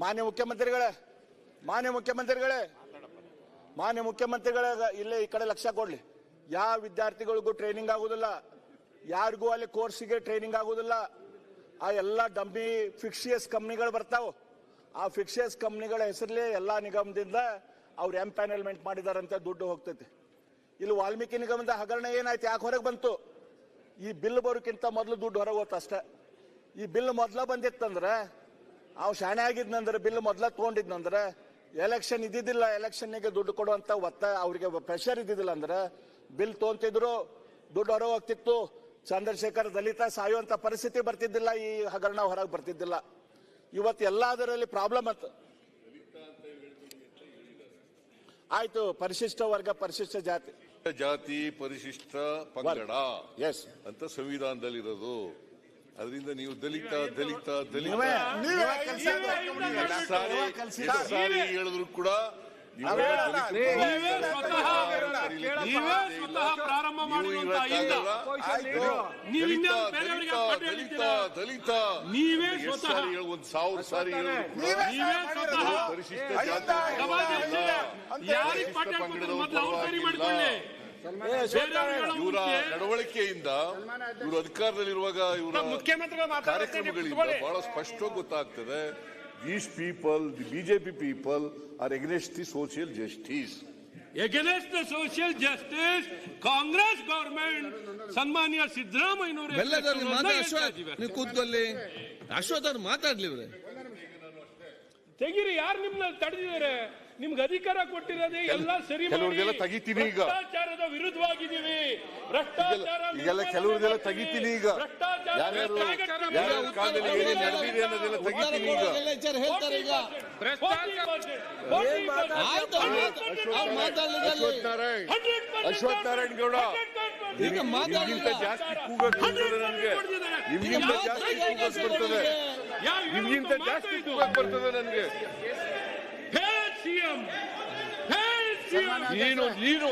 ಮಾನ್ಯ ಮುಖ್ಯಮಂತ್ರಿಗಳೇ ಮಾನ್ಯ ಮುಖ್ಯಮಂತ್ರಿಗಳೇ ಮಾನ್ಯ ಮುಖ್ಯಮಂತ್ರಿಗಳೇ ಇಲ್ಲೇ ಈ ಕಡೆ ಲಕ್ಷ್ಯ ಕೊಡ್ಲಿ. ಯಾವ ವಿದ್ಯಾರ್ಥಿಗಳಿಗೂ ಟ್ರೈನಿಂಗ್ ಆಗುದಿಲ್ಲ, ಯಾರಿಗೂ ಅಲ್ಲಿ ಕೋರ್ಸಿಗೆ ಟ್ರೈನಿಂಗ್ ಆಗುದಿಲ್ಲ, ಆ ಎಲ್ಲ ಡಮ್ಮಿ ಫಿಕ್ಸಿಯಸ್ ಕಂಪ್ನಿಗಳು ಬರ್ತಾವ. ಆ ಫಿಕ್ಸಿಯಸ್ ಕಂಪ್ನಿಗಳ ಹೆಸರಲ್ಲಿ ಎಲ್ಲಾ ನಿಗಮದಿಂದ ಅವ್ರು ಎಂ ಪ್ಯಾನಲ್ಮೆಂಟ್ ಮಾಡಿದಾರಂತೆ, ದುಡ್ಡು ಹೋಗ್ತೈತಿ. ಇಲ್ಲಿ ವಾಲ್ಮೀಕಿ ನಿಗಮದ ಹಗರಣ ಏನಾಯ್ತು, ಯಾಕೆ ಹೊರಗೆ ಬಂತು? ಈ ಬಿಲ್ ಬರೋಕ್ಕಿಂತ ಮೊದಲು ದುಡ್ಡು ಹೊರಗೆ ಹೋತ ಅಷ್ಟೇ. ಈ ಬಿಲ್ ಮೊದಲ ಬಂದಿತ್ತಂದ್ರೆ ಅವ್ ಶಾಣೆ ಆಗಿದ್ನಂದ್ರೆ ಬಿಲ್ ಮೊದ್ಲ ತಗೊಂಡಿದ್ನಂದ್ರೆ ಎಲೆಕ್ಷನ್ ಇದ್ದಿದ್ದಿಲ್ಲ ಎಲೆಕ್ಷನ್ಗೆ ದುಡ್ಡು ಕೊಡುವಂತ ಒತ್ತ ಅವ್ರಿಗೆ ಪ್ರೆಷರ್ ಇದ್ದಿದ್ದಿಲ್ಲ ಅಂದ್ರೆ ಬಿಲ್ ತೊಗೊಂತಿದ್ರು ದುಡ್ಡು ಹೊರ ಹೋಗ್ತಿತ್ತು. ಚಂದ್ರಶೇಖರ್ ದಲಿತ ಸಾಯುವಂತ ಪರಿಸ್ಥಿತಿ ಬರ್ತಿದ್ದಿಲ್ಲ ಈ ಹಗರಣ ಹೊರಗೆ ಬರ್ತಿದ್ದಿಲ್ಲ. ಇವತ್ತು ಎಲ್ಲದರಲ್ಲಿ ಪ್ರಾಬ್ಲಮ್ ಅಂತ. ಆಯ್ತು ಪರಿಶಿಷ್ಟ ವರ್ಗ ಪರಿಶಿಷ್ಟ ಜಾತಿ. ಜಾತಿ ಪರಿಶಿಷ್ಟ ಪಂಗಡ ಎಸ್ ಅಂತ ಸಂವಿಧಾನದಲ್ಲಿರೋದು. ಅದರಿಂದ ನೀವು ದಲಿತ ದಲಿತ ದಲಿತ. ನೀವೇ ನೀವೇ ಎಷ್ಟು ಸಾರಿ ಹೇಳಿದ್ರು ಕೂಡ ನೀವು ದಲಿತ ನೀವೇ ಒಂದ್ ಸಾವಿರ ಸಾರಿ ಪರಿಶಿಷ್ಟ ಜಾತಿ ಸಭಾಧ್ಯಕ್ಷರೇ, ಯಾರಿಗೆ ಪಾಠ ಇವರ ನಡವಳಿಕೆಯಿಂದ ಇವರು ಅಧಿಕಾರದಲ್ಲಿರುವಾಗ ಇವರ ಕಾರ್ಯಕ್ರಮಗಳಿಂದ ಬಹಳ ಸ್ಪಷ್ಟವಾಗಿ ಗೊತ್ತಾಗ್ತದೆ. These people the BJP people are against the social justice. Against the social justice Congress government ಸನ್ಮಾನ್ಯ ಸಿದ್ದರಾಮಯ್ಯನವರು ಮಾತಾಡ ಅಶ್ವಥ್ ನೀವು ಕೂತ್ಕೊಳ್ಳಿ. ಅಶ್ವಥ್ ಅವ್ರು ಮಾತಾಡ್ಲಿ ಇವ್ರೆ. ತೆಗೀರಿ ಯಾರು ನಿಮ್ನ ತಡೆದಿದ್ದಾರೆ? ನಿಮ್ಗೆ ಅಧಿಕಾರ ಕೊಟ್ಟಿರೋದೇ ಎಲ್ಲ ಸರಿ. ಕೆಲವ್ರಿಗೆಲ್ಲ ತೆಗಿತೀನಿ ಈಗ. ಭ್ರಷ್ಟಾಚಾರದ ವಿರುದ್ಧವಾಗಿದ್ದೀವಿ. ಭ್ರಷ್ಟಾಚಾರ ಈಗೆಲ್ಲ ಕೆಲವ್ರಿಗೆಲ್ಲ ತೆಗಿತೀನಿ ಈಗ. ಭ್ರಷ್ಟಾಚಾರ ಯಾರ್ಯಾರು ಕಾಲದಲ್ಲಿ ಏನೇನು ನಡೆದಿದೆ ಅನ್ನೋದೆಲ್ಲ ಉತ್ತರ ತೆಗಿತೀನಿ ಈಗ. ಹೇಳ್ತಾರೆ ಈಗ. ಆಯ್ತು ಅವ್ರು ಮಾತಾಡ್- ಅವ್ರು ಮಾತಾಡ್ಲಿಕ್ಕೆ ಅಶ್ವಥ್ ನಾರಾಯಣ್. ಅಶ್ವಥ್ ನಾರಾಯಣ್ ಗೌಡ. ಈಗ ಮಾತಾಡ್ಲಿಲ್ಲ ನಿಮ್ಗಿಂತ ಜಾಸ್ತಿ ಕೂಗಕ್ ಬರ್ತದೆ ನನಗೆ ನಿಮ್ಗಿಂತ ಜಾಸ್ತಿ ಬರ್ತದೆ ನಿಮ್ಗಿಂತ ಜಾಸ್ತಿ ಕೂಗಕ್ ಬರ್ತದೆ ನನಗೆ. ಸಿಎಂ ನೀನು ನೀನು.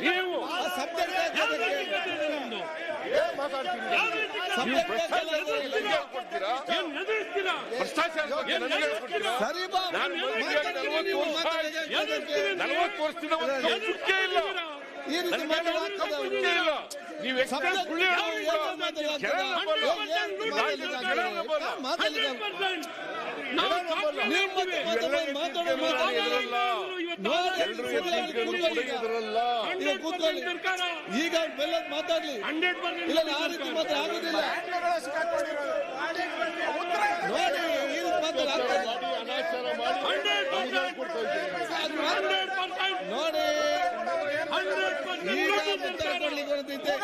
ನೀವು. ನಲವತ್ತು ವರ್ಷದಿಂದ ಇಲ್ಲ. ಈ ರೀತಿ ನೀವು ಮಾತಾಡೋದು? ಈಗ. ಬೆಲ್ಲದ್ ಈಗ ಕೂತ್ಕೊಳ್ಳಿ ಈಗ ಬೆಲ್ಲ ಮಾತಾಡ್ಲಿ ಹಂಡ್ರೆಡ್ ಇಲ್ಲ ಆ ರೀತಿ ಮಾತ್ರ ಆಗುದಿಲ್ಲ ನೋಡಿ ಈ ರೀತಿ ಇದ್ದೀರಿ. ನೋಡಿ ಈಗ ಉತ್ತರ ಕೊಡ್ಲಿಕ್ಕೆ ಹೊರಟಿದ್ದೆ.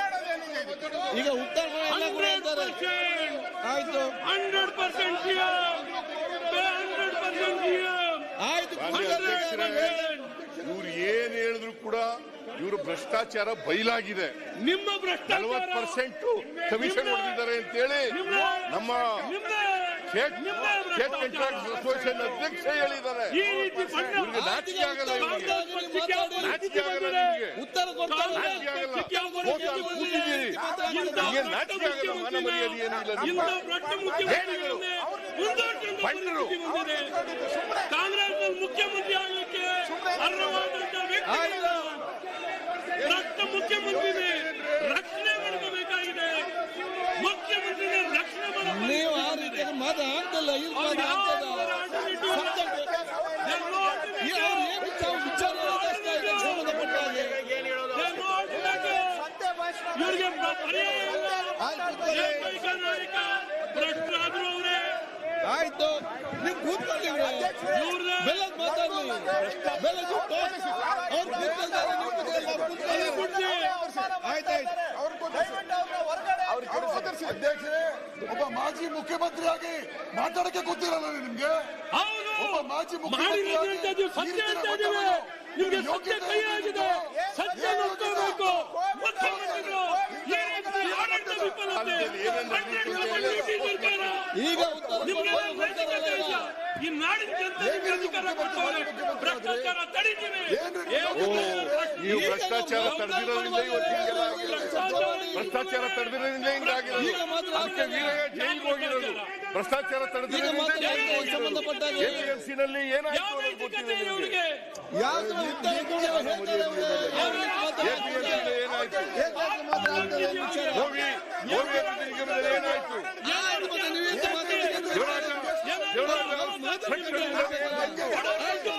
ಈಗ ಉತ್ತರ ಆಯ್ತು ಹಂಡ್ರೆಡ್ ಪರ್ಸೆಂಟ್ ಹಂಡ್ರೆಡ್ ಪರ್ಸೆಂಟ್ ಆಯ್ತು ಮಾನ್ಯ ಅಧ್ಯಕ್ಷರೇ, ಇವ್ರು ಏನ್ ಹೇಳಿದ್ರು ಕೂಡ ಇವರು ಭ್ರಷ್ಟಾಚಾರ ಬಯಲಾಗಿದೆ ನಿಮ್ಮ ಭ್ರಷ್ಟಾಚಾರ ನಲವತ್ತು ಪರ್ಸೆಂಟ್ ಕಮಿಷನ್ ಹೊಡೆದಿದ್ದಾರೆ ಅಂತೇಳಿ ನಮ್ಮ ಸ್ಟೇಟ್ ಸ್ಟೇಟ್ ಕಾಂಟ್ರಾಕ್ಟ್ ಅಸೋಸಿಯೇಷನ್ ಅಧ್ಯಕ್ಷ ಹೇಳಿದ್ದಾರೆ. ಈ ರೀತಿ ಬಣ್ಣ ಇವ್ರಿಗೆ ನಾಚಿಕೆ ಆಗಲ್ಲ ಇವರಿಗೆ. ನಾಚಿಕೆ ಆಗಲ್ಲ ನಿಮ್ಗೆ. ಉತ್ತರ ಕೊಡ್ತಾರೆ ನಾಚಿಕೆ ಆಗಲ್ಲ. ಹೋಗಿ ಅಲ್ಲಿ ಕೂತಿದ್ದೀರಿ. ನಿಮ್ಗೆ ನಾಚಿಕೆ ಆಗಲ್ಲ. ಮಾನ ಮರ್ಯಾದೆ ಏನಿಲ್ಲ ನಿಮ್ಮ ಹೇಳಿದರು. ಬಂದ್ರು. ಕಾಂಗ್ರೆಸ್ ಮುಖ್ಯಮಂತ್ರಿ ಆಗಲಿಕ್ಕೆ ಅರ್ಹವಾದಂತ ವ್ಯಕ್ತಿ ರಕ್ತ ಮುಖ್ಯಮಂತ್ರಿ ರಕ್ಷಣೆ ಮಾಡಬೇಕಾಗಿದೆ ಮುಖ್ಯಮಂತ್ರಿ ರಕ್ಷಣೆ ನೀವು ಆ ರೀತಿ ಮಾತು ಆಗ್ತಲ್ಲ ಇಲ್ಲಿ ಮಾತು ಆಗ್ತದ Subject- ಈ ಅವ್ರು ಏನ್ ವಿಚಾರ ವಿಚಾರ ಹೇಳ್ತಾ ಇದ್ದಾರೆ ಸಂಬಂಧಪಟ್ಟ ಹಾಗೆ. ಇವರಿಗೆ ಪರ್ಯಾಯ ನಾಯಕ ಆಯ್ತು ನೀವು ಕೂತ್ಕೊಳ್ಳಿ ಬೆಲ್ಲದ ಮಾತಾಡಲಿ ಬೆಲ್ಲದ ಅವ್ರು ಕೂತ್ಕೊಳ್ತಾರೆ. ಆಯ್ತಾಯ್ತು ಅಧ್ಯಕ್ಷರೇ ಒಬ್ಬ ಮಾಜಿ ಮುಖ್ಯಮಂತ್ರಿಯಾಗಿ ಮಾತಾಡಕ್ಕೆ ಗೊತ್ತಿರಲ್ಲ ನಿಮ್ಗೆ ಒಬ್ಬ ಮಾಜಿ ಮುಖ್ಯಮಂತ್ರಿ ಇದ್ದೀವಿ ನಿಮ್ಗೆ ಸತ್ಯ ಕೈ ಆಗಿದೆ ಸತ್ಯ ನೋಡ್ಕೋಬೇಕು ಮುಖ್ಯಮಂತ್ರಿಗಳು ಈ ರೀತಿ ಆಡಳಿತ ವಿಫಲತೆ ಏನೇನ್ ನಡೆದಿತ್ತು ಅಂತ ಹೇಳಿ. ಸರ್ಕಾರ ಈಗ ಈ ನಾಡಿನ ಜನತೆಗೆ ಅಧಿಕಾರ ಭ್ರಷ್ಟಾಚಾರ ತಡೀತೀವಿ. ನೀವು? ಭ್ರಷ್ಟಾಚಾರ ತಡೆದಿರೋದ್ರಿಂದ ಇವತ್ತು ಭ್ರಷ್ಟಾಚಾರ ತಡೆದಿರೋದ್ರಿಂದ ಹಿಂಗಾಗಿರೋದು ಅದಕ್ಕೆ ವೀರಯ್ಯ ಜೈಲಿಗೆ ಹೋಗಿರೋದು. ಭ್ರಷ್ಟಾಚಾರ? ತಡೆದಿರೋದ್ರಿಂದ ಜೈಲಿಗೆ ಹೋಗಿರೋದು ಎಪಿಎಂಸಿ ನಲ್ಲಿ ಏನಾಯ್ತು ಗೊತ್ತಿದೆ ಎಪಿಎಂಸಿ ಏನಾಯ್ತು ಅಭಿವೃದ್ಧಿ ನಿಗಮದಲ್ಲಿ ಏನಾಯ್ತು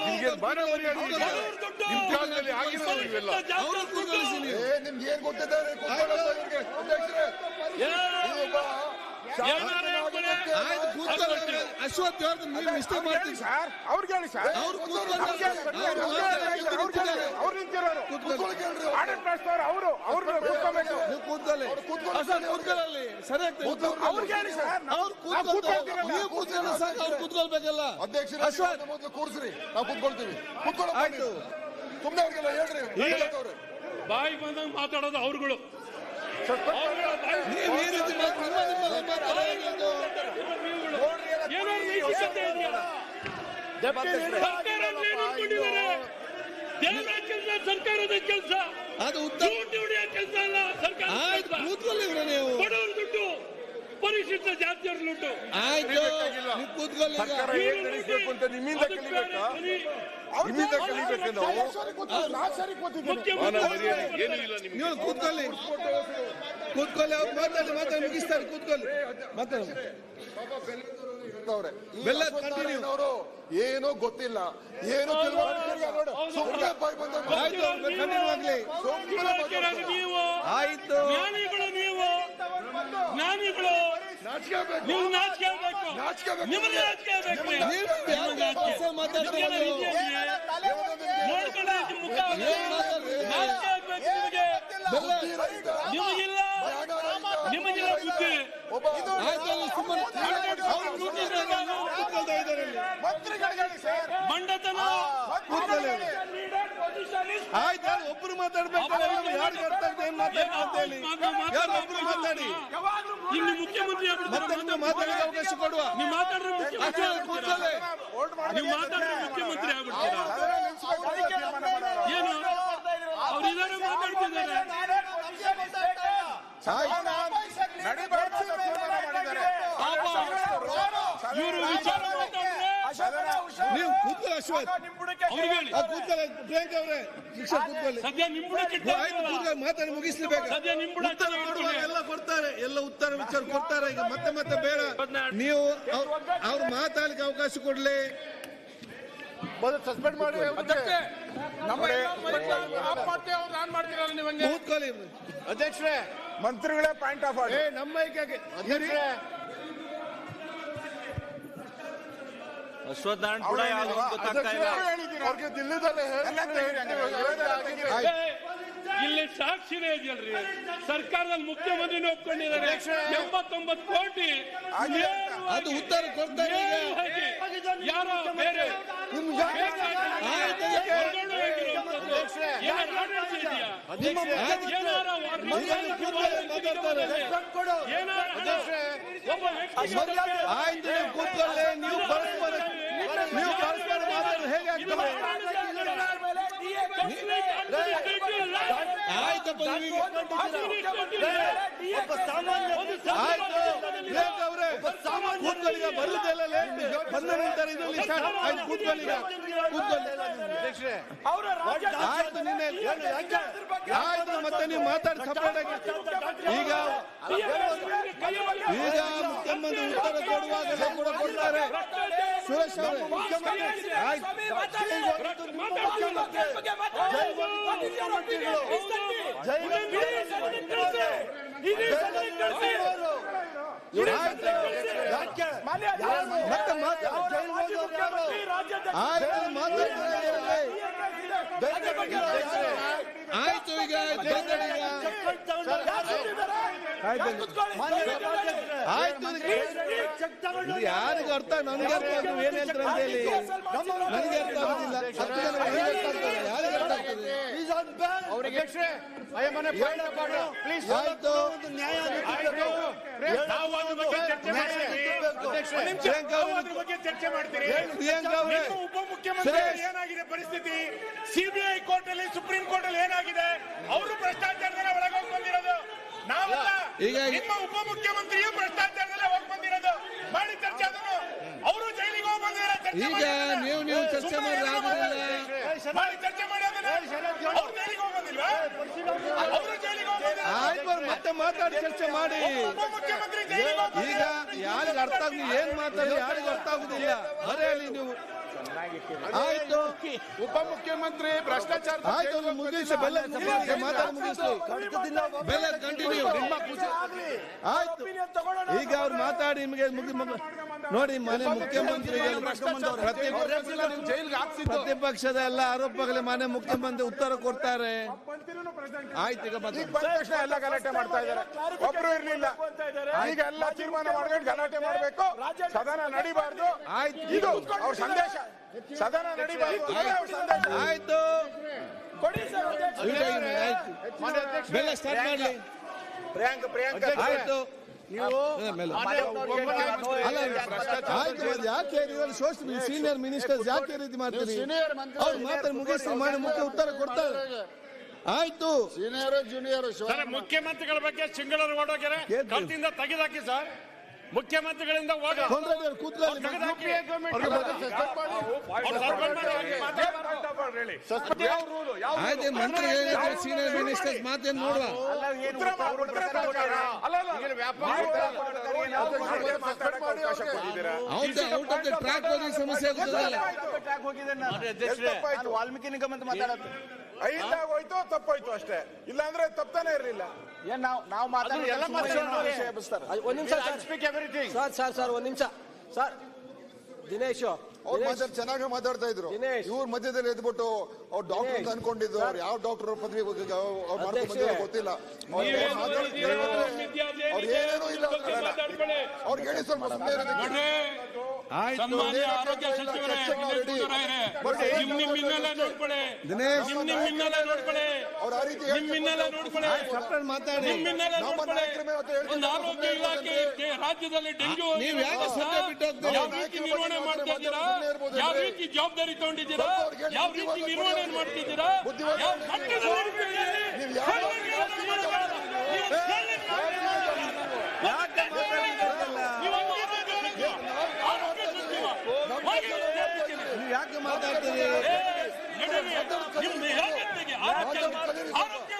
ನಿಮ್ಗೆ ಮಾನ ಮರ್ಯಾದೆ. ನಿಮ್ ಕಾಲದಲ್ಲಿ ಆಗಿರೋದು ಇವೆಲ್ಲ ಅವ್ರು ಕೂತ್ಕೊಳಿಸಿ ನೀವು ಏ ನಿಮ್ಗೆ ಏನ್ ಗೊತ್ತಿದ್ದಾರೆ ಅಶ್ವಥ್ ಅವ್ರದ್ದು ನೀವು ಮಿಸ್ಟೇಕ್ ಅವ್ರಿಗೆ ಹೇಳಿ ಸರ್ ಅವ್ರು ಅವ್ರು ನಿಂತಿರೋರು. ಆಡಳಿತ ನಡೆಸ್ತವ್ರು ಅವರು ಅವ್ರು ಕೂತ್ಕೋಬೇಕು ಸರಿ. ಅವ್ರಿಗೆ ಹೇಳಿ ಸರ್ ಅವ್ರು ಕೂತ್ಕೊಳ್ತಾರೆ ನೀವು ಕೂತ್ಕೊಳ್ಳಿ ಸಾಕು ಅವ್ರು ಕೂತ್ಕೊಳ್ಬೇಕಲ್ಲ ಅಧ್ಯಕ್ಷರೇ ಅಶ್ವಥ್. ನೀವು ಮೊದಲು ಕೂರಿಸ್ರಿ ನಾವು ಕೂತ್ಕೊಳ್ತೀವಿ ಆಯ್ತು. ಅವ್ರಿಗೆಲ್ಲ ಹೇಳ್ರಿ. ಬಾಯಿ ಬಂದಂಗ ಮಾತಾಡೋದು ಅವ್ರುಗಳು ಸರ್ಕಾರದ ಕೆಲಸ ಅದು ಉತ್ತರ ಕೆಲಸ ಅಲ್ಲ ಸರ್ಕಾರ ದುಡ್ಡು. ಪರಿಶಿಷ್ಟ ಜಾತಿಯವ್ರ ದುಡ್ಡು ಆಯ್ತು. ಸರ್ಕಾರ ನಡೆಸ್ಬೇಕು ಅಂತ ನಿಮ್ಮಿಂದ ಕಲಿಬೇಕಾ ನಿಮ್ಮಿಂದ ಕಲಿಬೇಕು ನಾವು? ಮಾನ ಮರ್ಯಾದೆ ಏನೂ ಇಲ್ಲ ನಿಮ್ಗೆ? ನೀವು ಕೂತ್ಕೊಳ್ಳಿ. ಕೂತ್ಕೊಳ್ಳಿ ಅವ್ರು ಮಾತಾಡಿ ಮಾತಾಡಿ ಮುಗಿಸ್ತಾರೆ ಕೂತ್ಕೊಳ್ಳಿ. ಮಾತಾಡಿ. ಬೆಲ್ಲ ಏನೋ ಗೊತ್ತಿಲ್ಲ. ಏನೋ ಆಯ್ತು ಅವ್ರು ಕಂಟಿನ್ಯೂ ಆಗ್ಲಿ ಇಲಾಖೆಯವರು ನೀವು ಆಯ್ತು ಜ್ಞಾನಿಗಳು ನೀವು ನಾಚಿಕೆ ಆಗ್ಬೇಕು. ನಿಮಗೆ ನಾಚಿಕೆ? ನೋಡ್ಕೊಳ್ಳಿ ಇದು ಮುಖ? ನಾಚಿಕೆ ಆಗ್ಬೇಕು ನಿಮಗೆ. ನಿಮಗಿಲ್ಲ. ನಿಮಗಿಲ್ಲ ಬುದ್ಧಿ. ಸುಮ್ಮನೆ ಅವ್ರು ಕೂತಿದ್ದಾರೆ, ಅವ್ರು ಕೂತ್ಕೊಳ್ತಾ ಇದ್ದಾರೆ ಇಲ್ಲಿ. ಮಂಡತನ ಕೂತ್ಕೊಳ್ಳಿ ಆಯ್ತು ಒಬ್ರು ಮಾತಾಡ್ಬೇಕು ಯಾರಿಗೆ ಅರ್ಥ ಆಗ್ತದೆ ಏನ್ ಹೇಳಿ. ಯಾರು ಒಬ್ರು ಮಾತಾಡಿ? ಇಲ್ಲಿ ಮುಖ್ಯಮಂತ್ರಿ ಮತ್ತೆ ಮಾತಾಡೋಕೆ ಅವಕಾಶ ಕೊಡುವ? ನೀವು ಮಾತಾಡ್ರೆ ಮುಖ್ಯಮಂತ್ರಿ ನೀವು ಮಾತಾಡ್ರೆ ಮುಖ್ಯಮಂತ್ರಿ ಆಗ್ಬಿಡ್ತೀರಾ? ಏನು? ಅವ್ರು ಇದಾರೆ ಮಾತಾಡ್ತಿದ್ದಾರೆ. ಇವರು ವಿಚಾರ ಮಾತಾಡಿದ್ರೆ ಮಾತಾಡಿ ಮುಗಿಸ್ಲಿಬೇಕು ಉತ್ತರ ಎಲ್ಲ ಕೊಡ್ತಾರೆ ಎಲ್ಲ ಉತ್ತರ ವಿಚಾರ ಕೊಡ್ತಾರೆ ಈಗ ಮತ್ತೆ ಮತ್ತೆ ಬೇಡ ನೀವು ಅವ್ರ್- ಮಾತಾಡ್ಲಿಕ್ಕೆ ಅವಕಾಶ ಕೊಡ್ಲಿ ಸಸ್ಪೆಂಡ್ ಮಾಡಿ ಅಧ್ಯಕ್ಷರೇ ಮಂತ್ರಿಗಳೇ ಪಾಯಿಂಟ್ ಆಫ್ ನಮ್ಮ ಮೈಕಾಗೆ ಅಧ್ಯಕ್ಷರೇ ಅಶ್ವಥ್ ನಾರಾಯಣ್ ಕೂಡ ಯಾವ್ದು ಗೊತ್ತಾಗ್ತಾ ಇಲ್ಲ. ಅವ್ರಿಗೆ ದಿಲ್ಲಿದಲ್ಲೇ ಏ, ಇಲ್ಲಿ ಸಾಕ್ಷಿನೇ ಇದೆಯಲ್ರಿ. ಸರ್ಕಾರದಲ್ಲಿ ಮುಖ್ಯಮಂತ್ರಿ ಒಪ್ಕೊಂಡಿದ್ದಾರೆ. ಎಂಬತ್ತೊಂಬತ್ತು ಕೋಟಿ ಅದು ಉತ್ತರ ಕೊಡ್ತಾರೆ ಯಾರೋ ಬೇರೆ ಆಯ್ತು. ನೀವು ಕೂತ್ಕೊಳ್ಳಿ ನೀವು ಪರಸ್ಪರ ನೀವು ಪರಸ್ಪರ ಮಾತಾಡಿ ಹೇಗೆ ಆಗ್ತದೆ? ಆಯ್ತಪ್ಪ ಆಯ್ತು. ಅವರೇ? ಲೇಟ್ ಬಂದ ನಂತರ ಇದರಲ್ಲಿ ಸ್ಟಾರ್ಟ್ ಆಯ್ತು ಕೂತ್ಕೊಳ್ಳಿ ಈಗ ಕೂತ್ಕೊಳ್ಳಿ ಆಯ್ತು ನಿನ್ನೆ ಆಯ್ತು ಮತ್ತೆ ನೀವು ಮಾತಾಡಿ ಸಪರೇಟ್ ಆಗಿ. ಈಗ ಈಗ ಮುಖ್ಯಮಂತ್ರಿ ಉತ್ತರ ಕೊಡುವಾಗ ಕೂಡ ಕೊಡ್ತಾರೆ. ಸುರೇಶ್ ಅವರೇ ಮುಖ್ಯಮಂತ್ರಿ ಆಯ್ತು ಈಗ ಆಯ್ತು ಇದು ಯಾರಿಗೂ ಅರ್ಥ? ನನಗೆ ಅರ್ಥ ಆಗ್ತದೆ. ಏನ್ ಹೇಳ್ತಾರೆ ಅಂತ ಹೇಳಿ. ನನಗೆ ಅರ್ಥ ಆಗುದಿಲ್ಲ. ಹತ್ತು ಜನ ಅರ್ಥ ಆಗ್ತದೆ. ಯಾರಿಗೆ ಅರ್ಥ ಆಗ್ತದೆ? ಆಯ್ತು. ಉಪಮುಖ್ಯಮಂತ್ರಿ. ಏನಾಗಿದೆ ಪರಿಸ್ಥಿತಿ? ಸಿಬಿಐ ಕೋರ್ಟ್ ಅಲ್ಲಿ ಸುಪ್ರೀಂ ಕೋರ್ಟ್ ಅಲ್ಲಿ ಏನಾಗಿದೆ? ಅವರು ಭ್ರಷ್ಟಾಚಾರದಲ್ಲಿ ಒಳಗೋಗಿ ಬಂದಿರೋದು ನಾವಲ್ಲ. ಈಗ ನಿಮ್ಮ ಉಪಮುಖ್ಯಮಂತ್ರಿಯು ಭ್ರಷ್ಟಾಚಾರದಲ್ಲಿ ಹೋಗಿ ಬಂದಿರೋದು. ಮಾಡಿ ಚರ್ಚೆ ಅದನ್ನು. ಅವರು ಜೈಲಿಗೆ ಹೋಗಿ ಬಂದಿರೋ ಚರ್ಚೆ ಈಗ ಮಾಡಿ. ನೀವು ನೀವು ಚರ್ಚೆ ಸುಮ್ಮನೆ ಮಾಡಿ ಚರ್ಚೆ ಮಾಡಿ ಅದನ್ನ. ಅವ್ರು ಜೈಲಿಗೆ ಹೋಗಿ ಬಂದಿಲ್ವಾ? ಅವರು ಜೈಲಿಗೆ ಹೋಗಿ. ಆಯ್ತು ಮತ್ತೆ ಮಾತಾಡಿ ಚರ್ಚೆ ಮಾಡಿ. ಉಪಮುಖ್ಯಮಂತ್ರಿ ಜೈಲಿಗೆ ಹೋಗಿ ಈಗ ಯಾರಿಗೆ ಅರ್ಥ ಆಗುದು ಏನ್ ಮಾತಾಡಿ ಯಾರಿಗೆ ಅರ್ಥ ಆಗುದಿಲ್ಲ. ಬರೆಯಲಿ ನೀವು ಆಯ್ತು. ಉಪಮುಖ್ಯಮಂತ್ರಿ ಭ್ರಷ್ಟಾಚಾರ ಆಯ್ತು ಮುಗಿಸಿ ಬೆಲ್ಲ ಮುಗಿಸಿ ಮಾತಾಡಿ ಮುಗಿಸ್ಲಿ ಬೆಲ್ಲ ಕಂಟಿನ್ಯೂ ಆಯ್ತು. ಈಗ ಅವ್ರು ಮಾತಾಡಿ ನಿಮಗೆ ಮುಗಿ ನೋಡಿ ಮನೆ ಮುಖ್ಯಮಂತ್ರಿ ಪ್ರತಿ- ಪ್ರತಿಪಕ್ಷದ ಎಲ್ಲ ಆರೋಪಗಳಿಗೆ ಮನೆ ಮುಖ್ಯಮಂತ್ರಿ ಉತ್ತರ ಕೊಡ್ತಾರೆ. ಆಯ್ತು ಈಗ ತಕ್ಷಣ ಎಲ್ಲ ಗಲಾಟೆ ಮಾಡ್ತಾ ಇದ್ದಾರೆ. ಒಬ್ರು ಇರ್ಲಿಲ್ಲ. ಈಗ ಎಲ್ಲ ತೀರ್ಮಾನ ಮಾಡ್ಕೊಂಡು ಗಲಾಟೆ ಮಾಡಬೇಕು. ಸದನ ನಡಿಬಾರ್ದು. ಆಯ್ತು. ಇದು ಅವ್ರ ಸಂದೇಶ. ಸದನ ನಡೀಬಾರ್ದು ಆಯ್ತು. ಕೊಡಿ ಸರ್ ಆಯ್ತು. ಬೆಲ್ಲ ಸ್ಟಾರ್ಟ್ ಮಾಡ್ಲಿ. ಪ್ರಿಯಾಂಕ ಪ್ರಿಯಾಂಕ. ಆಯ್ತು. ನೀವು ಮೇಲೆ. ಯಾಕೆ ಸೀನಿಯರ್ ಮಿನಿಸ್ಟರ್ಸ್ ಯಾಕೆ ರೀತಿ ಮಾಡ್ತೀರಿ? ಅವ್ರು ಮಾತ್ರ ಮುಗಿಸಿ ಮಾಡಿ ಮುಖ್ಯ ಉತ್ತರ ಕೊಡ್ತಾರೆ. ಆಯ್ತು. ಸೀನಿಯರ್ ಜೂನಿಯರ್ ಸರ್ ಮುಖ್ಯಮಂತ್ರಿಗಳ ಬಗ್ಗೆ ಸಿಂಗಳರು ಓಡೋಗ್ಯಾರ ಕೇಳ್ತೀನಿ. ಕಲ್ತಿಂದ ತೆಗೆದಾಕಿ ಸರ್. ಮುಖ್ಯಮಂತ್ರಿಗಳಿಂದ ಸೀನಿಯರ್ ಮಿನಿಸ್ಟರ್ ಮಾತೇನು ನೋಡುವ? Out out of the track ಹೋಗಿ ಸಮಸ್ಯೆ ವಾಲ್ಮೀಕಿ ನಿಗಮ ಅಂತ ಮಾತಾಡತ್ತೆ ಐದಾಗ ಹೋಯ್ತು ತಪ್ಪೋಯ್ತು ಅಷ್ಟೇ. ಇಲ್ಲಾಂದ್ರೆ ತಪ್ಪತಾನೆ ಇರಲಿಲ್ಲ. ಏನ್ ನಾವು ನಾವು ಮಾತಾಡೋದು ಒಂದ್ ನಿಮಿಷ ಸರ್ ಸರ್ ಸರ್ ಒಂದ್ ನಿಮಿಷ. ಸರ್ ದಿನೇಶ್ ಅವ್ರು ಮಾತಾಡ್ ಚೆನ್ನಾಗಿ ಮಾತಾಡ್ತಾ ಇದ್ರು. ದಿನೇಶ್. ಇವ್ರ ಮಧ್ಯದಲ್ಲಿ ಎದ್ಬಿಟ್ಟು ಅವ್ರು ಡಾಕ್ಟರ್ ಅಂತ ಅನ್ಕೊಂಡಿದ್ದು. ಅವ್ರು ಯಾವ ಡಾಕ್ಟರ್ ಪದವಿ ಅವ್ರು ಗೊತ್ತಿಲ್ಲ. ಅವ್ರು. ಅವ್ರು ಏನೇನೂ ಇಲ್ಲ. ಅವ್ರ. ಅವ್ರಿಗೆ ಹೇಳಿ ಸ್ವಲ್ಪ ನೋಡ್ಕೊಳ್ಳಿ. ಆ ರೀತಿ ಮಾತಾಡಿ. ರಾಜ್ಯದಲ್ಲಿ ಡೆಂಗ್ಯೂ ನೀವು? ಯಾವ ರೀತಿ ನಿರ್ವಹಣೆ ಮಾಡ್ತಾ ಇದ್ದೀರಾ? ಯಾವ ರೀತಿ ಜವಾಬ್ದಾರಿ ತಗೊಂಡಿದ್ದೀರಾ ಯಾವ ರೀತಿ ನಿರ್ವಹಣೆ ಮಾಡ್ತಿದ್ದೀರಾ ಯಾವ ಯಾಕೆ ಮಾತಾಡ್ತೀರಿ ಆರೋಗ್ಯ ಆರೋಗ್ಯ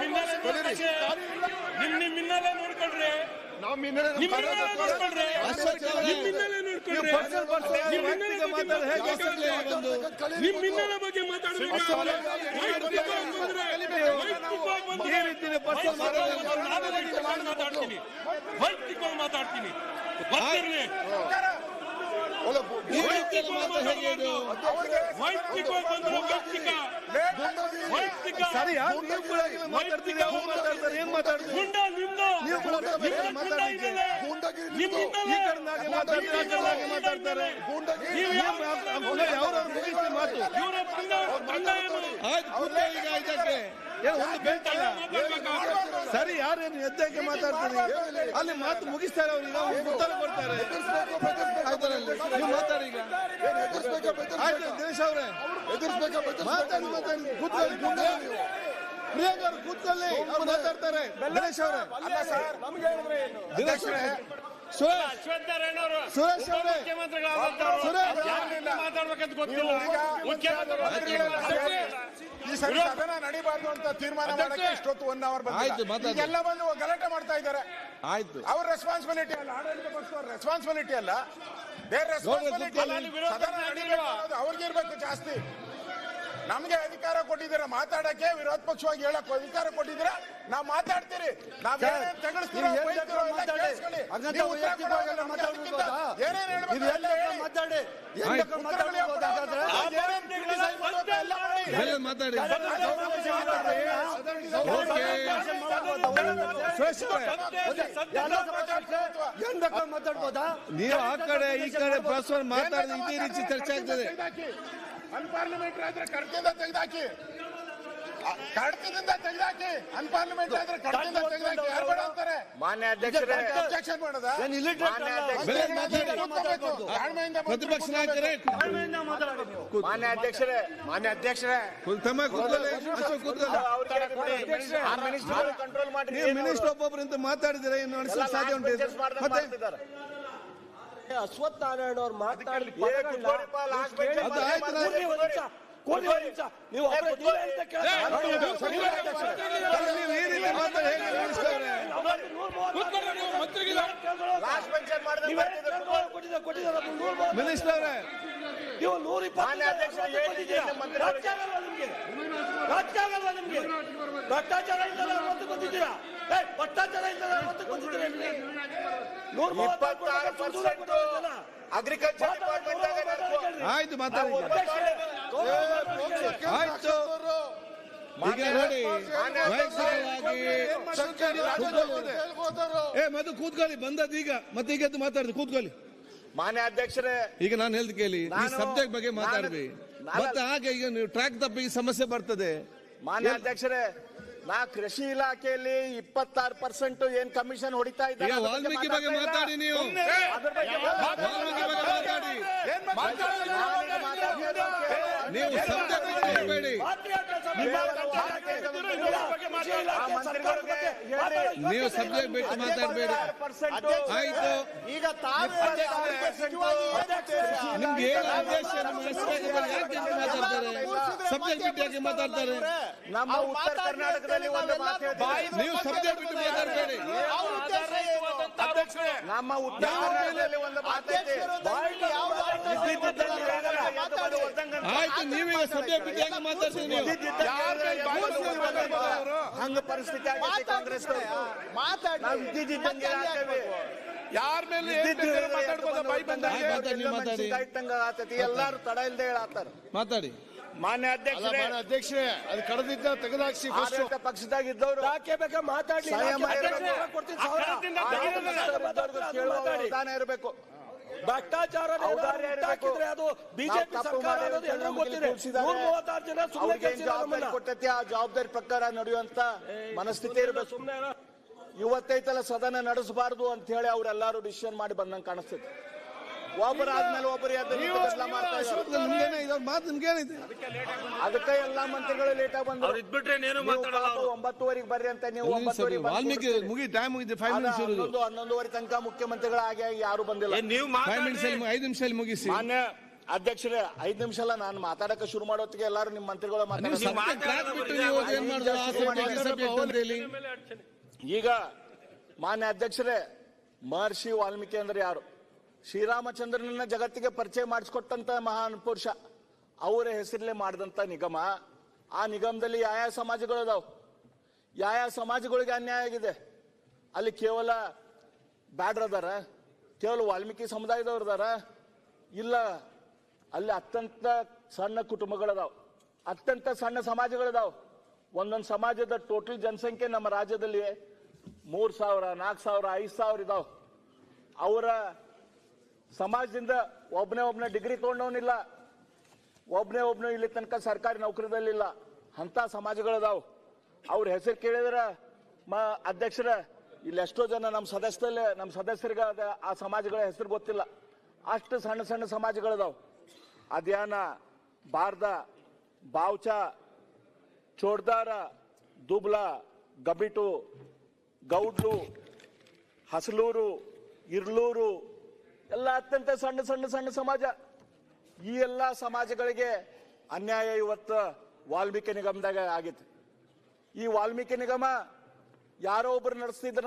ನಿಮ್ ನಿಮ್ ಹಿನ್ನೆಲೆ ನೋಡ್ಕೊಳ್ರಿ. ನಮ್ಮ ಹಿನ್ನೆಲೆ ನಿಮ್ ಹಿನ್ನೆಲೆ ನೋಡ್ಕೊಳ್ರಿ. ನಿಮ್ ಹಿನ್ನೆಲೆ ನೋಡ್ಕೊಳ್ರಿ. ಪರ್ಸನಲ್ ಪರ್ಸನಲ್ ನಿಮ್ ಹಿನ್ನೆಲೆ ಬಗ್ಗೆ ಮಾತಾಡಿ ಹೇಗೆ ಮಾತಾಡ್ಬೇಕು. ಹೆಸರಲ್ಲಿ ಒಂದು ನಿಮ್ ಹಿನ್ನೆಲೆ ಬಗ್ಗೆ ವೈಯಕ್ತಿಕವಾಗಿ ಮಾತಾಡ್ತೀನಿ. ವೈಯಕ್ತಿಕವಾಗಿ ಮಾತಾಡ್ತೀನಿ. ಏನ್ ಮಾತಾಡ್ತೀರಿ. ಮಾತಾಡ್ತಾರೆ? ಮಾತಾಡ್ತಾರೆ. ಮಾತು ಸರಿ ಯಾರೇನು ಎದ್ದಕ್ಕೆ ಮಾತಾಡ್ತೀನಿ ಅಲ್ಲಿ ಮಾತು ಮುಗಿಸ್ತಾರೆ ಅವ್ರಿಗೆ ಅವ್ರು ಉತ್ತರ ಕೊಡ್ತಾರೆ. ನೀವು ಮಾತಾಡಿ ಈಗ? ಆಯ್ತು ದಿನೇಶ್ ಅವರೇ. ಎದುರಿಸ್ಬೇಕಾ ಮಾತಾಡಿ? ಮಾತಾಡಿ. ಕೂತ್ಕೊಳ್ಳಿ ಕೂತ್ಕೊಳ್ಳಿ. ಪ್ರಿಯಾಂಕ ಅವ್ರು ಕೂತ್ಕೊಳ್ಳಿ. ಅವ್ರು ಮಾತಾಡ್ತಾರೆ. ದಿನೇಶ್ ಅವರೇ. ದಿನೇಶ್ ಅವರೇ. ಸುರೇಶ್. ಸುರೇಶ್ ಅವರೇ. ಮಾತಾಡ್ಬೇಕಂತ ಗೊತ್ತಿಲ್ಲ. ಮುಖ್ಯಮಂತ್ರಿಗಳು ಈ ಸರಿ ಸದನ ನಡಿಬಾರ್ದು ಅಂತ ತೀರ್ಮಾನ ಮಾಡಕ್ಕೆ ಇಷ್ಟೊತ್ತು ಒನ್ ಅವರ್ ಆಯ್ತು, ಎಲ್ಲ ಬಂದು ಗಲಾಟೆ ಮಾಡ್ತಾ ಇದ್ದಾರೆ. ಆಯ್ತು. ಅವ್ರ ರೆಸ್ಪಾನ್ಸಿಬಿಲಿಟಿ ಅಲ್ಲ ಆಡಳಿತ ಪಕ್ಷದವ್ರ ರೆಸ್ಪಾನ್ಸಿಬಿಲಿಟಿ ಅಲ್ಲ. ಬೇರೆ ರೆಸ್ಪಾನ್ಸಿಬಿಲಿಟಿ ಅವ್ರಿಗೆ ಇರ್ಬೇಕು ಜಾಸ್ತಿ. ನಮ್ಗೆ ಅಧಿಕಾರ ಕೊಟ್ಟಿದ್ದೀರ ಮಾತಾಡಕ್ಕೆ ವಿರೋಧ ಪಕ್ಷವಾಗಿ ಹೇಳಕ್ ಅಧಿಕಾರ ಕೊಟ್ಟಿದ್ದೀರ ನಾವ್ ಮಾತಾಡ್ತೀರಿ ಮಾತಾಡ್ಬೋದು ನೀವು ಆ ಕಡೆ ಈ ಕಡೆ ಪರಸ್ಪರ ಮಾತಾಡಿದ್ರೆ ಇದೇ ರೀತಿ ಚರ್ಚೆ ಆಗ್ತದೆ ಅನ್ಪಾರ್ಲಿಮೆಂಟ್ರಿ ಆದ್ರೆ ಕಡತದಿಂದ ತೆಗೆದಾಕಿ. ಕಡತದಿಂದ ತೆಗೆದಾಕಿ. ಅನ್ಪಾರ್ಲಿಮೆಂಟ್ ಆದ್ರೆ ಕಡತದಿಂದ ತೆಗೆದಾಕಿ. ಯಾರು ಮಾನ್ಯ ಅಧ್ಯಕ್ಷರೇ ಅಬ್ಜೆಕ್ಷನ್ ಮಾಡೋದ. ತಾಳ್ಮೆಯಿಂದ ಪ್ರತಿಪಕ್ಷ ನಾಯಕರೇ ಮಾನ್ಯ ಅಧ್ಯಕ್ಷರೇ ಮಾನ್ಯ ಅಧ್ಯಕ್ಷರೇ ತಮ್ಮ ಕೂತ್ಕೊಳ್ಳಿ ಕಂಟ್ರೋಲ್ ಮಾಡಿ ನೀವು ಮಿನಿಸ್ಟರ್ ಒಬ್ಬೊಬ್ಬರಿಂದ ಮಾತಾಡಿದ್ರೆ ಸಾಧ್ಯ ಉಂಟು? ಮತ್ತೆ ಅಶ್ವಥ್ ನಾರಾಯಣ ಅವ್ರು ಮಾತಾಡಿದ. ನೀವು ನೂರು ಆಗಲ್ವಾ ನಿಮ್ಗೆ. ಭ್ರಷ್ಟಾಚಾರ ಇಲ್ಲದ ಬಂದಿದ್ದೀರಾ ಭ್ರಷ್ಟಾಚಾರ ಇಲ್ಲದ ಬಂದಿದ್ದೀರಾ ಅಗ್ರಿಕಲ್ಚರ್ ಡಿಪಾರ್ಟ್ಮೆಂಟ್ ಆಯ್ತು ಮಾತಾಡಿ. ಈಗ. ಆಯ್ತು. ಈಗ ನೋಡಿ ವೈಯಕ್ತಿಕವಾಗಿ ಏ ಮಧು ಕೂತ್ಕೊಳ್ಳಿ ಬಂದದ್ದು ಈಗ. ಮತ್ತೆ ಈಗ ಎದ್ದು ಮಾತಾಡಿದ್ರು ಕೂತ್ಕೊಳ್ಳಿ. ಮಾನ್ಯ ಅಧ್ಯಕ್ಷರೇ ಈಗ ನಾನು ಹೇಳ್ದು ಕೇಳಿ ಈ ನಾನು- ಸಬ್ಜೆಕ್ಟ್ ಬಗ್ಗೆ ಮಾತಾಡಿದ್ವಿ ಮಾತಾಡ್ರಿ. ಮತ್ತೆ ಹಾಗೆ ಈಗ ನೀವು ಟ್ರ್ಯಾಕ್ ತಪ್ಪಿ ಸಮಸ್ಯೆ ಬರ್ತದೆ. ಮಾನ್ಯ ಅಧ್ಯಕ್ಷರೇ ನಾ ಕೃಷಿ ಇಲಾಖೆಯಲ್ಲಿ ಇಪ್ಪತ್ತಾರು ಪರ್ಸೆಂಟ್ ಏನ್ ಕಮಿಷನ್ ಹೊಡಿತಾ ಈಗ ವಾಲ್ಮೀಕಿ ಬಗ್ಗೆ ಮಾತಾಡಿ ನೀವು. ವಾಲ್ಮೀಕಿ ಬಗ್ಗೆ ಮಾತಾಡಿ. ನೀವು ಸಬ್ಜೆಕ್ಟ್ ಮಾಡಬೇಡಿ ನೀವು ಸಬ್ಜೆಕ್ಟ್ ಬಿಟ್ಟು ಮಾತಾಡಬೇಡಿ. ಆಯ್ತು. ಈಗ ನಿಮ್ಗೆ ಏನು ಆದೇಶ ಯಾಕೆ ಮಾತಾಡ್ತಾರೆ? ಸಬ್ಜೆಕ್ಟ್ ಬಿಟ್ಟು ಯಾಕೆ ಮಾತಾಡ್ತಾರೆ. ನಮ್ಮ ಉತ್ತರ ಕರ್ನಾಟಕದಲ್ಲಿ ಒಂದು. ನೀವು ಸಬ್ಜೆಕ್ಟ್ ಬಿಟ್ಟು ಮಾತಾಡಬೇಡಿ. ನಮ್ಮ ಉತ್ತರ ಕರ್ನಾಟಕದಲ್ಲಿ ಒಂದು ಮಾತೈತಿ ಇದ್ದಿದ್ದಲ್ಲಿ ಹೇಗಲ್ಲ, ಯಾಕೆ ಅದು ಒದ್ದಂಗೆ ಅಂತ. ಆಯ್ತು ನೀವೀಗ ಸಬ್ಜೆಕ್ಟ್ ಬಿಟ್ಟು ಹೆಂಗ್ ಮಾತಾಡ್ತೀರಿ ನೀವು. ಹಂಗ ಪರಿಸ್ಥಿತಿ ಕಾಂಗ್ರೆಸ್ ಮಾತಾಡಿ ಯಾರ ಮೇಲೆ ಮಾತಾಡಿ, ಮಾತಾಡಿ. ಎಲ್ಲಾರು ತಡ ಇಲ್ದೆ ಹೇಳತ್ತಾರ. ಮಾತಾಡಿ. ಮಾನ್ಯ ಅಧ್ಯಕ್ಷರೇ. ಅಧ್ಯಕ್ಷರೇ ಅದು ಕಡದಿದ್ದ ತೆಗೆದಾಕ್ಸಿ ಪಕ್ಷದಾಗ ಇದ್ದವರು. ಯಾಕೆ ಬೇಕಾ. ಅಧ್ಯಕ್ಷರೇ ಕೊಡ್ತೀನಿ ಮಾತಾಡಿ. ಇರಬೇಕು. ಭ್ರಷ್ಟಾಚಾರ. ಹಾಕಿದ್ರೆ ಅದು ಬಿಜೆಪಿ ಸರ್ಕಾರ ಅನ್ನೋದು ಎಲ್ರಿಗೂ ಗೊತ್ತಿದೆ ನೂರ ಮೂವತ್ತಾರು ಜನ ಸುಮ್ಮನೆ ನಮ್ಮನ್ನ. ಕೊಟ್ಟೈತಿ ಆ ಜವಾಬ್ದಾರಿ ಪ್ರಕಾರ ನಡೆಯುವಂತ ಮನಸ್ಥಿತಿ ಇರಬೇಕು ಸುಮ್ಮನೆ. ಇವತ್ತೈತಲ್ಲ ಸದನ ನಡೆಸಬಾರದು ಅಂತ ಹೇಳಿ ಅವ್ರೆಲ್ಲಾರು ಡಿಸಿಷನ್ ಮಾಡಿ ಬಂದಂಗೆ ಕಾಣಿಸ್ತೈತಿ ಒಬ್ಬರ ಆದ್ಮೇಲೆ ಒಬ್ಬರು ಮಾತು ನಿಮ್ಗೇನೈತೆ ಅದಕ್ಕೆ ಎಲ್ಲಾ ಮಂತ್ರಿಗಳು ಲೇಟ್ ಆಗಿ ಬಂದ್ರು. ಒಂಬತ್ತುವರೆಗೆ ಬರ್ರಿ ಅಂತ ನೀವು ವಾಲ್ಮೀಕಿ ಮುಗಿ ಟೈಮ್ ಮುಗಿದೆ ಫೈವ್ ಆದ್ರೆ ಮಿನಿಟ್ಸ್ ಇರುದು. ಹನ್ನೊಂದು ಹನ್ನೊಂದುವರೆ ತನಕ ಮುಖ್ಯಮಂತ್ರಿಗಳ ಆಗಿ ಆಗಿ ಯಾರು ಬಂದಿಲ್ಲ. ನೀವು ಫೈವ್ ಮಿನಿಟ್ಸ್ ಐದು ನಿಮಿಷದಲ್ಲಿ ಮುಗಿಸಿ. ಮಾನ್ಯ ಅಧ್ಯಕ್ಷರೇ ಐದ್ ನಿಮಿಷ ಅಲ್ಲ ನಾನು ಮಾತಾಡಕ ಶುರು ಮಾಡೋತ್ತಿಗೆ ಎಲ್ಲಾರು ನಿಮ್ಮ ಮಂತ್ರಿಗಳು ಈಗ ಮಾನ್ಯ ಅಧ್ಯಕ್ಷರೇ ಮಹರ್ಷಿ ವಾಲ್ಮೀಕಿ ಅಂದ್ರೆ ಯಾರು? ಶ್ರೀರಾಮಚಂದ್ರನನ್ನ ಜಗತ್ತಿಗೆ ಪರಿಚಯ ಮಾಡಿಸ್ಕೊಟ್ಟಂತ ಮಹಾನ್ ಪುರುಷ. ಅವರ ಹೆಸರಲ್ಲೇ ಮಾಡಿದಂತ ನಿಗಮ. ಆ ನಿಗಮದಲ್ಲಿ ಯಾವ ಯಾವ ಸಮಾಜಗಳು ಅದಾವ? ಯಾವ ಯಾವ ಸಮಾಜಗಳಿಗೆ ಅನ್ಯಾಯ ಆಗಿದೆ? ಅಲ್ಲಿ ಕೇವಲ ಬ್ಯಾಡ್ರದಾರ ಕೇವಲ ವಾಲ್ಮೀಕಿ ಸಮುದಾಯದವ್ರದಾರ ಇಲ್ಲ, ಅಲ್ಲಿ ಅತ್ಯಂತ ಸಣ್ಣ ಕುಟುಂಬಗಳದಾವ ಅತ್ಯಂತ ಸಣ್ಣ ಸಮಾಜಗಳದಾವ ಒಂದೊಂದು ಸಮಾಜದ ಟೋಟಲ್ ಜನಸಂಖ್ಯೆ ನಮ್ಮ ರಾಜ್ಯದಲ್ಲಿ ಮೂರು ಸಾವಿರ, ನಾಲ್ಕು ಸಾವಿರ, ಐದು ಸಾವಿರ ಇದಾವ. ಅವರ ಸಮಾಜದಿಂದ ಒಬ್ಬನೇ ಒಬ್ಬನೇ ಡಿಗ್ರಿ ತೊಗೊಂಡವನಿಲ್ಲ ಒಬ್ಬನೇ ಒಬ್ಬನೇ ಇಲ್ಲಿ ತನಕ ಸರ್ಕಾರಿ ನೌಕರಿದಲ್ಲಿಲ್ಲ ಅಂತ ಸಮಾಜಗಳದಾವ್. ಅವ್ರ ಹೆಸರು ಕೇಳಿದ್ರೆ ಮ ಅಧ್ಯಕ್ಷರ, ಇಲ್ಲಿ ಎಷ್ಟೋ ಜನ ನಮ್ಮ ಸದಸ್ಯದಲ್ಲೇ, ನಮ್ಮ ಸದಸ್ಯರಿಗೆ ಅದ ಆ ಸಮಾಜಗಳ ಹೆಸರು ಗೊತ್ತಿಲ್ಲ. ಅಷ್ಟು ಸಣ್ಣ ಸಣ್ಣ ಸಮಾಜಗಳದಾವ್. ಅದ್ಯಾನ ಬಾರ್ದ, ಬಾವ್ಚ ಚೋಡ್ದಾರ ದುಬ್ಲ, ಗಬಿಟು, ಗೌಡ್ಲು, ಹಸಲೂರು, ಇರ್ಲೂರು ಎಲ್ಲ ಅತ್ಯಂತ ಸಣ್ಣ ಸಣ್ಣ ಸಣ್ಣ ಸಮಾಜ. ಈ ಎಲ್ಲ ಸಮಾಜಗಳಿಗೆ ಅನ್ಯಾಯ ಇವತ್ತು ವಾಲ್ಮೀಕಿ ನಿಗಮದಾಗ ಆಗಿತ್ತು. ಈ ವಾಲ್ಮೀಕಿ ನಿಗಮ ಯಾರೋ ಒಬ್ರು ನಡೆಸ್ತಿದ್ರ